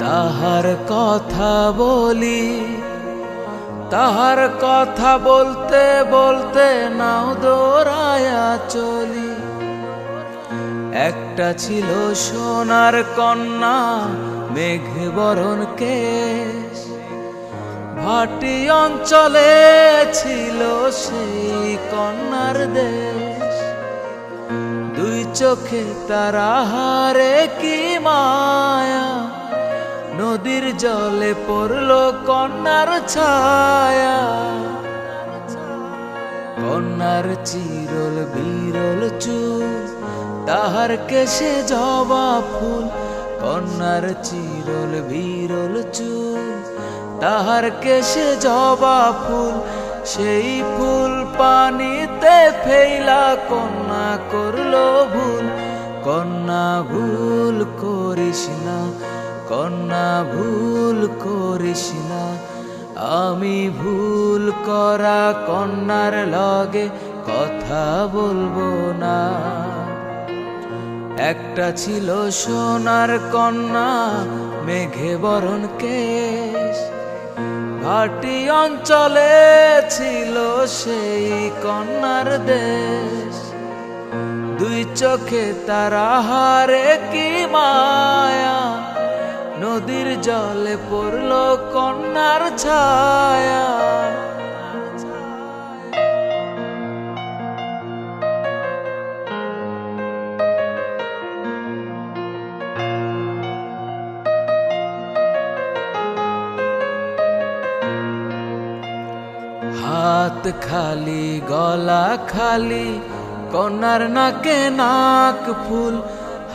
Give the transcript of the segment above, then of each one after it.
তাহার কথা বলি, তাহার কথা বলতে বলতে নাও দৌড়ায়া চলি। একটা ছিল সোনার কন্যা মেঘ বরণ কেশ। ভাটি অঞ্চলে ছিল সেই কন্যার দেশ। দুই চোখে তারা হারে কি মায়া নদীর জলে পড়ল কন্যার ছায়া। কন্যার চিরল বিরল চুল, তাহার কেশে জবা ফুল। কন্যার চিরল বিরল চুল, তাহার কেশে জবা ফুল। সেই ফুল পানিতে ফেইলা কন্যা করল ভুল। কন্যা ভুল করিস না কন্যা, ভুল করিস না। আমি ভুল করা কন্যার লগে কথা বলব না। একটা ছিল সোনার কন্যা, মেঘে বরণ কেশ। ঘাটি অঞ্চলে ছিল সেই কন্যার দেশ। দুই চোখে তারা হারে কি মায়া নদীর জলে পড়ল কন্যার ছায়া। হাত খালি গলা খালি কন্যার নাকে নাক ফুল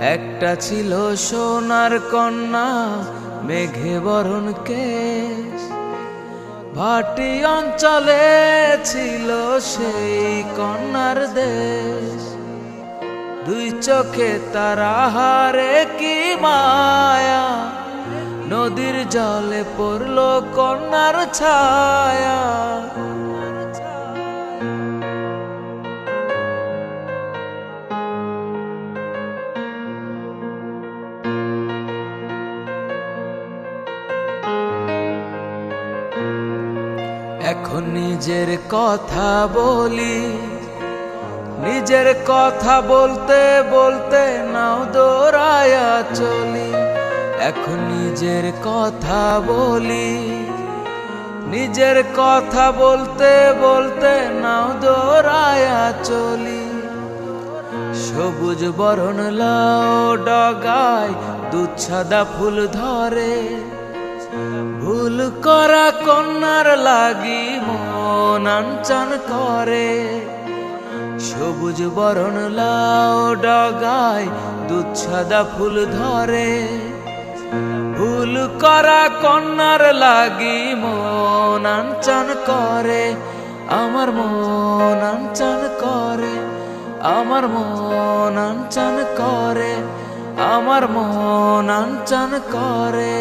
একটা ছিল সোনার কন্যা, মেঘে বরণ কেশ। ভাটি অঞ্চলে ছিল সেই কন্যার দেশ। দুই চোখে তারা হারে কি মায়া, নদীর জলে পড়ল কন্যার ছায়া। এখন নিজের কথা বলি। নিজের কথা বলতে বলতে নাও দৌড়ায়া চলি। এখন নিজের কথা বলি। নিজের কথা বলতে বলতে নাও দৌড়ায়া চলি। সবুজ বরণ লাও ডগায়, দুধ সাদা ফুল ধরে। ভুল করা কন্যার লাগি মন আনচান করে। সবুজ বরণ লাও ডগায় দুধ সাদা ফুল ধরে। ভুল করা কন্যার লাগি মন আনচান করে। আমার মন আনচান করে, আমার মন আনচান করে, আমার মন আনচান করে।